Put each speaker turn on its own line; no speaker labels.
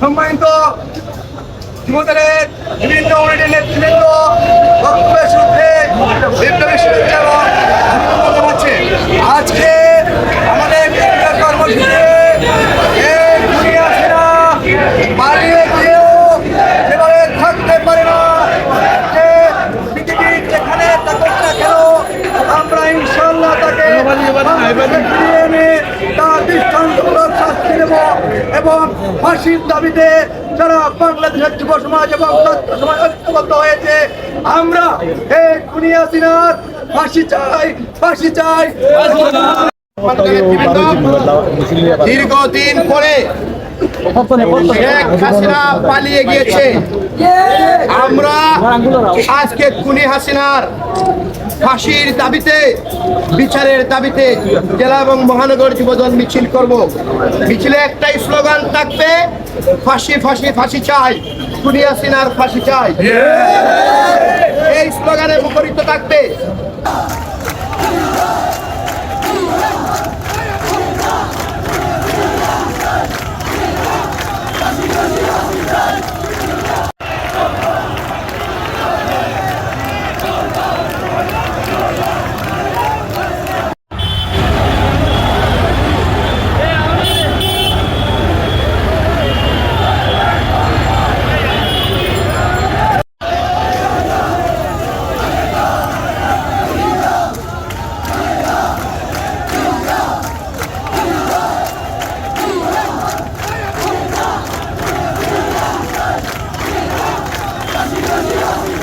সম্মানিত যুবদলের বিভিন্ন ইউনিটের নেতৃবৃন্দ বক্তব্যের শুরুতে বিপ্লবী জানাচ্ছে। আজকে আমাদের কর্মসূচিতে পালিয়ে গিয়েও থাকতে পারে না। যে পৃথিবীর যেখানে থাকুক না কেন আমরা ইনশাল্লাহ তাকে বাংলাদেশে ফিরিয়ে এনে তার দেব এবং ফাঁসির দাবিতে যারা বাংলাদেশের যুব সমাজ এবং সমাজ ঐক্যবদ্ধ হয়েছে। আমরা এই ফাঁসি চাই ফাঁসি চাই।
দীর্ঘদিন পরে হাসিনা পালিয়ে গিয়েছে। আমরা আজকে হাসিনার ফাঁসির দাবিতে, বিচারের দাবিতে জেলা এবং মহানগর যুবদল মিছিল করব। মিছিলে একটাই স্লোগান থাকবে, ফাঁসি ফাঁসি ফাঁসি চাই। খুনি হাসিনার ফাঁসি চাই। এই স্লোগানে মুখরিত থাকবে।